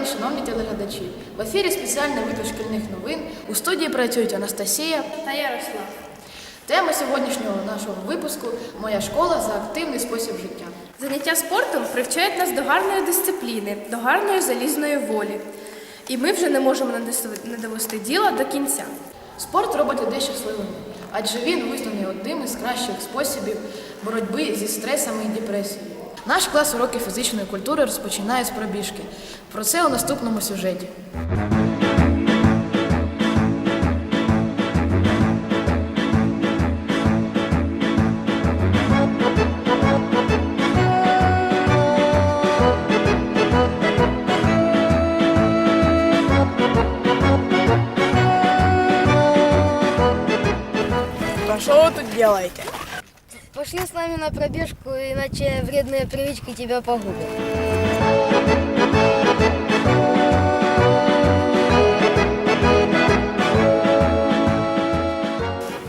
день, шановні телеглядачі. В ефірі спеціальний випуск шкільних новин. У студії працюють Анастасія. Та Ярослав. Тема сьогоднішнього нашого випуску Моя школа за активний спосіб життя. Заняття спортом привчають нас до гарної дисципліни, до гарної залізної волі. І ми вже не можемо не довести діло до кінця. Спорт робить людей щасливими, адже він визнаний одним із кращих способів боротьби зі стресами і депресією. Наш клас уроків фізичної культури розпочинає з пробіжки. Про це у наступному сюжеті. что вы тут делаете? Пошли с нами на пробежку, иначе вредные привычки тебя погубят.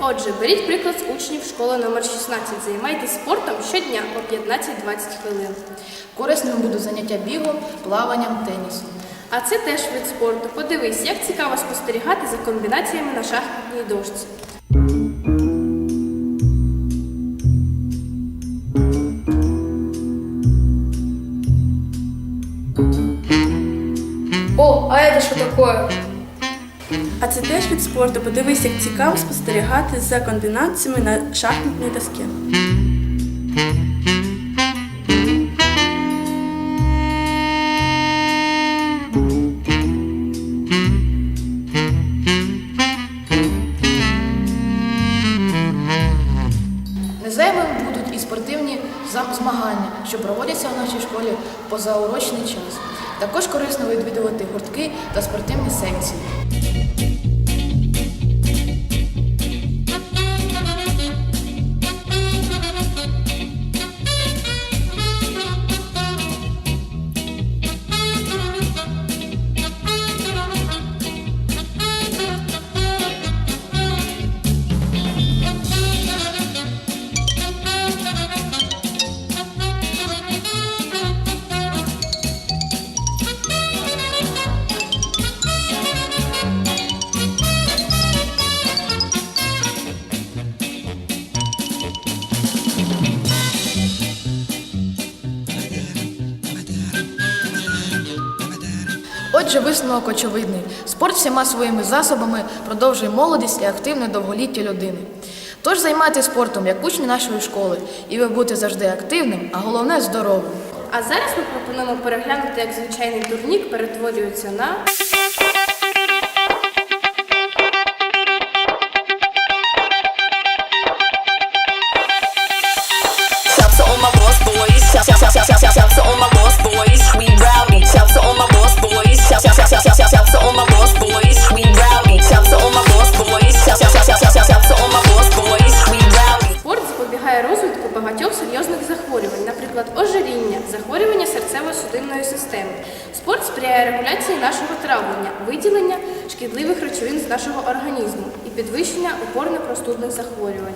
Отже, беріть приклад з учнів школи номер 16. Займайтесь спортом щодня по 15-20 хвилин. Корисними будуть заняття бігом, плаванням, тенісом. А це теж вид спорту. Подивись, як цікаво спостерігати за комбінаціями на шахматній дошці. О, а это такое? А це теж від спорту. Подивись, як цікаво спостерігати за комбінаціями на шахматній доскі. Незаймими будуть і спортивні змагання, що проводяться в нашій школі позаурочний час. Також корисно відвідувати гуртки та спортивні секції. Отже, висновок очевидний. Спорт всіма своїми засобами продовжує молодість і активне довголіття людини. Тож займайтеся спортом, як учні нашої школи, і ви будете завжди активним, а головне здоровим. А зараз ми пропонуємо переглянути, як звичайний турнік перетворюється на. Запобігає розвитку багатьох серйозних захворювань, наприклад, ожиріння, захворювання серцево-судинної системи. Спорт сприяє регуляції нашого травлення, виділення шкідливих речовин з нашого організму і підвищення опорно-простудних захворювань.